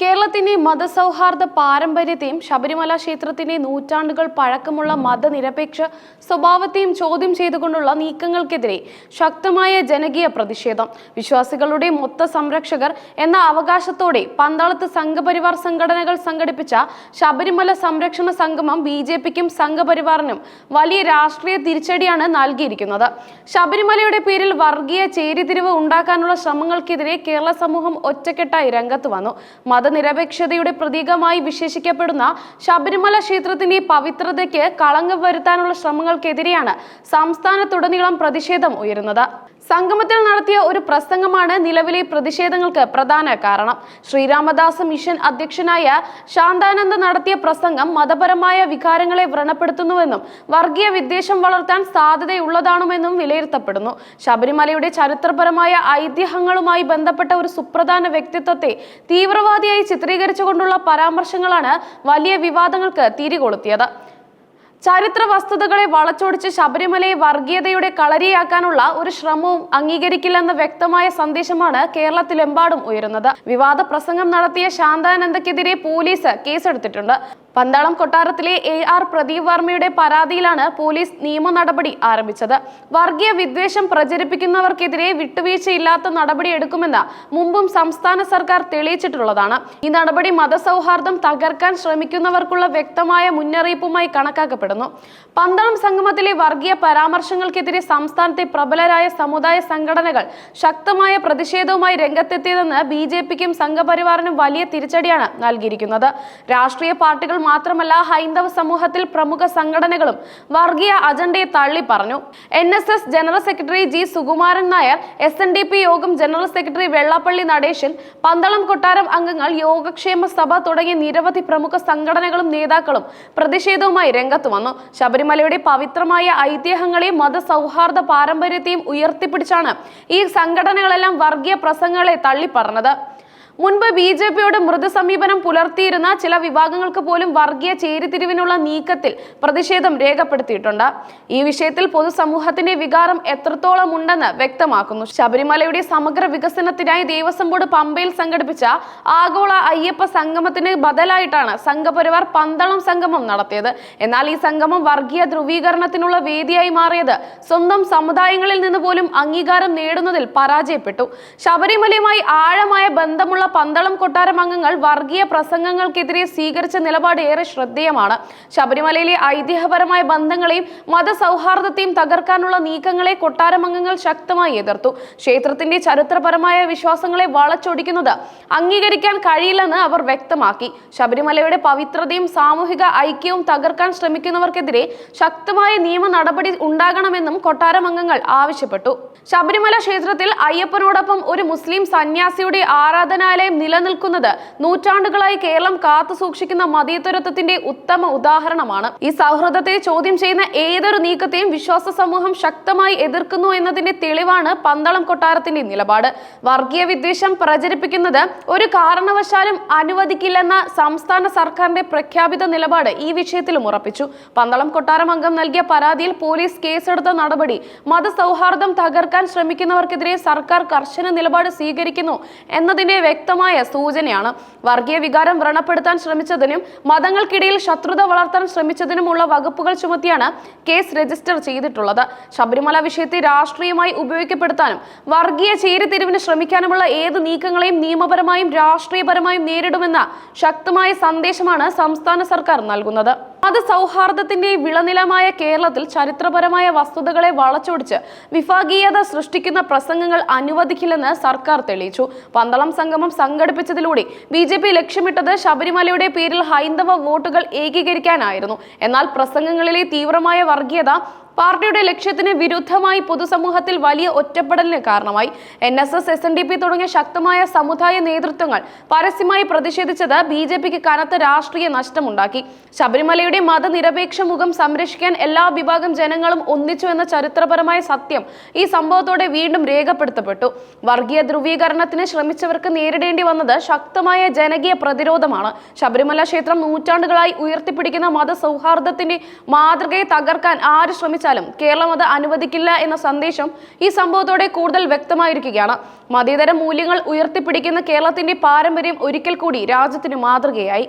കേരളത്തിന്റെ മതസൗഹാർദ്ദ പാരമ്പര്യത്തെയും ശബരിമല ക്ഷേത്രത്തിന്റെ നൂറ്റാണ്ടുകൾ പഴക്കമുള്ള മതനിരപേക്ഷ സ്വഭാവത്തെയും ചോദ്യം ചെയ്തുകൊണ്ടുള്ള നീക്കങ്ങൾക്കെതിരെ ശക്തമായ ജനകീയ പ്രതിഷേധം. വിശ്വാസികളുടെ മൊത്ത സംരക്ഷകർ എന്ന അവകാശത്തോടെ പന്താളത്ത് സംഘപരിവാർ സംഘടനകൾ സംഘടിപ്പിച്ച ശബരിമല സംരക്ഷണ സംഗമം ബി ജെ പിക്കും സംഘപരിവാറിനും വലിയ രാഷ്ട്രീയ തിരിച്ചടിയാണ് നൽകിയിരിക്കുന്നത്. ശബരിമലയുടെ പേരിൽ വർഗീയ ചേരിതിരിവ് ഉണ്ടാക്കാനുള്ള ശ്രമങ്ങൾക്കെതിരെ കേരള സമൂഹം ഒറ്റക്കെട്ടായി രംഗത്ത് വന്നു. മതനിരപേക്ഷതയുടെ പ്രതീകമായി വിശേഷിക്കപ്പെടുന്ന ശബരിമല ക്ഷേത്രത്തിന്റെ പവിത്രതയ്ക്ക് കളങ്കം വരുത്താനുള്ള ശ്രമങ്ങൾക്കെതിരെയാണ് സംസ്ഥാനത്തുടനീളം പ്രതിഷേധം ഉയരുന്നത്. സംഗമത്തിൽ നടത്തിയ ഒരു പ്രസംഗമാണ് നിലവിലെ പ്രതിഷേധങ്ങൾക്ക് പ്രധാന കാരണം. ശ്രീരാമദാസ് മിഷൻ അധ്യക്ഷനായ ശാന്താനന്ദ് നടത്തിയ പ്രസംഗം മതപരമായ വികാരങ്ങളെ വ്രണപ്പെടുത്തുന്നുവെന്നും വർഗീയ വിദ്വേഷം വളർത്താൻ സാധ്യതയുള്ളതാണെന്നും വിലയിരുത്തപ്പെടുന്നു. ശബരിമലയുടെ ചരിത്രപരമായ ഐതിഹ്യങ്ങളുമായി ബന്ധപ്പെട്ട ഒരു സുപ്രധാന വ്യക്തിത്വത്തെ തീവ്രവാദിയായി ചിത്രീകരിച്ചുകൊണ്ടുള്ള പരാമർശങ്ങളാണ് വലിയ വിവാദങ്ങൾക്ക് തിരികൊളുത്തിയത്. ചരിത്ര വസ്തുതകളെ വളച്ചൊടിച്ച് ശബരിമലയെ വർഗീയതയുടെ കളരിയാക്കാനുള്ള ഒരു ശ്രമവും അംഗീകരിക്കില്ലെന്ന വ്യക്തമായ സന്ദേശമാണ് കേരളത്തിലെമ്പാടും ഉയരുന്നത്. വിവാദ പ്രസംഗം നടത്തിയ ശാന്താനന്ദക്കെതിരെ പോലീസ് കേസെടുത്തിട്ടുണ്ട്. പന്താളം കൊട്ടാരത്തിലെ എ ആർ പ്രദീപ് വർമ്മയുടെ പരാതിയിലാണ് പോലീസ് നിയമ നടപടി ആരംഭിച്ചത്. വർഗീയ വിദ്വേഷം പ്രചരിപ്പിക്കുന്നവർക്കെതിരെ വിട്ടുവീഴ്ചയില്ലാത്ത നടപടി എടുക്കുമെന്ന് മുമ്പും സംസ്ഥാന സർക്കാർ തെളിയിച്ചിട്ടുള്ളതാണ്. ഈ നടപടി മതസൗഹാർദ്ദം തകർക്കാൻ ശ്രമിക്കുന്നവർക്കുള്ള വ്യക്തമായ മുന്നറിയിപ്പുമായി കണക്കാക്കപ്പെടുന്നു. പന്തളം സംഗമത്തിലെ വർഗീയ പരാമർശങ്ങൾക്കെതിരെ സംസ്ഥാനത്തെ പ്രബലരായ സമുദായ സംഘടനകൾ ശക്തമായ പ്രതിഷേധവുമായി രംഗത്തെത്തിയതെന്ന് ബി ജെ പിക്കും സംഘപരിവാറിനും വലിയ തിരിച്ചടിയാണ് നൽകിയിരിക്കുന്നത്. രാഷ്ട്രീയ പാർട്ടികൾ മാത്രമല്ല ഹൈന്ദവ സമൂഹത്തിൽ പ്രമുഖ സംഘടനകളും വർഗീയ അജണ്ടയെ തള്ളി പറഞ്ഞു. N S S general secretary G Sukumaran Nair S N D P യോഗം ജനറൽ സെക്രട്ടറി വെള്ളാപ്പള്ളി നടേശൻ പന്തളം കൊട്ടാരം അംഗങ്ങൾ യോഗക്ഷേമ സഭ തുടങ്ങിയ നിരവധി പ്രമുഖ സംഘടനകളും നേതാക്കളും പ്രതിഷേധവുമായി രംഗത്ത് വന്നു. ശബരിമലയുടെ പവിത്രമായ ഐതിഹ്യങ്ങളെയും മതസൗഹാർദ്ദ പാരമ്പര്യത്തെയും ഉയർത്തിപ്പിടിച്ചാണ് ഈ സംഘടനകളെല്ലാം വർഗീയ പ്രസംഗങ്ങളെ തള്ളിപ്പറഞ്ഞത്. മുൻപ് ബി ജെ പിയോട് മൃതസമീപനം പുലർത്തിയിരുന്ന ചില വിഭാഗങ്ങൾക്ക് പോലും വർഗീയ ചേരിതിരിവിനുള്ള നീക്കത്തിൽ പ്രതിഷേധം രേഖപ്പെടുത്തിയിട്ടുണ്ട്. ഈ വിഷയത്തിൽ പൊതുസമൂഹത്തിന്റെ വികാരം എത്രത്തോളം ഉണ്ടെന്ന് വ്യക്തമാക്കുന്നു. ശബരിമലയുടെ സമഗ്ര വികസനത്തിനായി ദേവസ്വം ബോർഡ് പമ്പയിൽ സംഘടിപ്പിച്ച ആഗോള അയ്യപ്പ സംഗമത്തിന് ബദലായിട്ടാണ് സംഘപരിവാർ പന്തളം സംഗമം നടത്തിയത്. എന്നാൽ ഈ സംഗമം വർഗീയ ധ്രുവീകരണത്തിനുള്ള വേദിയായി മാറിയത് സ്വന്തം സമുദായങ്ങളിൽ നിന്ന് പോലും അംഗീകാരം നേടുന്നതിൽ പരാജയപ്പെട്ടു. ശബരിമലയുമായി ആഴമായ ബന്ധമുള്ള പന്തളം കൊട്ടാരം അംഗങ്ങൾ വർഗീയ പ്രസംഗങ്ങൾക്കെതിരെ സ്വീകരിച്ച നിലപാട് ഏറെ ശ്രദ്ധേയമാണ്. ശബരിമലയിലെ ഐതിഹ്യപരമായ ബന്ധങ്ങളെയും മതസൗഹാർദ്ദത്തെയും തകർക്കാനുള്ള നീക്കങ്ങളെ കൊട്ടാരം അംഗങ്ങൾ ശക്തമായി എതിർത്തു. ക്ഷേത്രത്തിന്റെ ചരിത്രപരമായ വിശ്വാസങ്ങളെ വളച്ചൊടിക്കുന്നത് അംഗീകരിക്കാൻ കഴിയില്ലെന്ന് അവർ വ്യക്തമാക്കി. ശബരിമലയുടെ പവിത്രതയും സാമൂഹിക ഐക്യവും തകർക്കാൻ ശ്രമിക്കുന്നവർക്കെതിരെ ശക്തമായ നിയമ നടപടി ഉണ്ടാകണമെന്നും കൊട്ടാരം അംഗങ്ങൾ ആവശ്യപ്പെട്ടു. ശബരിമല ക്ഷേത്രത്തിൽ അയ്യപ്പനോടൊപ്പം ഒരു മുസ്ലിം സന്യാസിയുടെ ആരാധനാലയം നിലനിൽക്കുന്നത് നൂറ്റാണ്ടുകളായി കേരളം കാത്തു സൂക്ഷിക്കുന്ന മതേതരത്വത്തിന്റെ ഉത്തമ ഉദാഹരണമാണ്. ഈ സൗഹൃദത്തെ ചോദ്യം ചെയ്യുന്ന ഏതൊരു നീക്കത്തെയും വിശ്വാസ സമൂഹം ശക്തമായി എതിർക്കുന്നു എന്നതിന്റെ തെളിവാണ് പന്തളം കൊട്ടാരത്തിന്റെ നിലപാട്. വർഗീയ വിദ്വേഷം പ്രചരിപ്പിക്കുന്നത് ഒരു കാരണവശാലും അനുവദിക്കില്ലെന്ന സംസ്ഥാന സർക്കാരിന്റെ പ്രഖ്യാപിത നിലപാട് ഈ വിഷയത്തിലും ഉറപ്പിച്ചു. പന്തളം കൊട്ടാരം അംഗം നൽകിയ പരാതിയിൽ പോലീസ് കേസെടുത്ത നടപടി മതസൗഹാർദ്ദം തകർക്കാൻ ശ്രമിക്കുന്നവർക്കെതിരെ സർക്കാർ കർശന നിലപാട് സ്വീകരിക്കുന്നു എന്നതിന്റെ വ്യക്തമായ സൂചനയാണ്. വർഗീയ വികാരം വ്രണപ്പെടുത്താൻ ശ്രമിച്ചതിനും മതങ്ങൾക്കിടയിൽ ശത്രുത വളർത്താൻ ശ്രമിച്ചതിനുമുള്ള വകുപ്പുകൾ ചുമത്തിയാണ് കേസ് രജിസ്റ്റർ ചെയ്തിട്ടുള്ളത്. ശബരിമല വിഷയത്തെ രാഷ്ട്രീയമായി ഉപയോഗപ്പെടുത്താനും വർഗീയ ചേരിതിരിവിന് ശ്രമിക്കാനുമുള്ള ഏത് നീക്കങ്ങളെയും നിയമപരമായും രാഷ്ട്രീയപരമായും നേരിടുമെന്ന ശക്തമായ സന്ദേശമാണ് സംസ്ഥാന സർക്കാർ നൽകുന്നത്. മതസൗഹാർദ്ദത്തിന്റെ വിളനിലമായ കേരളത്തിൽ ചരിത്രപരമായ വസ്തുതകളെ വളച്ചൊടിച്ച് വിഭാഗീയത സൃഷ്ടിക്കുന്ന പ്രസംഗങ്ങൾ അനുവദിക്കില്ലെന്ന് സർക്കാർ തെളിയിച്ചു. പന്തളം സംഗമം സംഘടിപ്പിച്ചതിലൂടെ ബി ജെ പി ലക്ഷ്യമിട്ടത് ശബരിമലയുടെ പേരിൽ ഹൈന്ദവ വോട്ടുകൾ ഏകീകരിക്കാനായിരുന്നു. എന്നാൽ പ്രസംഗങ്ങളിലെ തീവ്രമായ വർഗീയത പാർട്ടിയുടെ ലക്ഷ്യത്തിന് വിരുദ്ധമായി പൊതുസമൂഹത്തിൽ വലിയ ഒറ്റപ്പെടലിന് കാരണമായി. N S S S N D P തുടങ്ങിയ ശക്തമായ സമുദായ നേതൃത്വങ്ങൾ പരസ്യമായി പ്രതിഷേധിച്ചത് ബി ജെ പിക്ക് കനത്ത രാഷ്ട്രീയ നഷ്ടമുണ്ടാക്കി. ശബരിമലയുടെ മതനിരപേക്ഷ മുഖം സംരക്ഷിക്കാൻ എല്ലാ വിഭാഗം ജനങ്ങളും ഒന്നിച്ചു എന്ന ചരിത്രപരമായ സത്യം ഈ സംഭവത്തോടെ വീണ്ടും രേഖപ്പെടുത്തപ്പെട്ടു. വർഗീയ ധ്രുവീകരണത്തിന് ശ്രമിച്ചവർക്ക് നേരിടേണ്ടി വന്നത് ശക്തമായ ജനകീയ പ്രതിരോധമാണ്. ശബരിമല ക്ഷേത്രം നൂറ്റാണ്ടുകളായി ഉയർത്തിപ്പിടിക്കുന്ന മതസൗഹാർദ്ദത്തിന്റെ മാതൃകയെ തകർക്കാൻ ആര് ശ്രമിച്ചാലും കേരളം അത് അനുവദിക്കില്ല എന്ന സന്ദേശം ഈ സംഭവത്തോടെ കൂടുതൽ വ്യക്തമായിരിക്കുകയാണ്. മതേതര മൂല്യങ്ങൾ ഉയർത്തിപ്പിടിക്കുന്ന കേരളത്തിന്റെ പാരമ്പര്യം ഒരിക്കൽ കൂടി രാജ്യത്തിന് മാതൃകയായി.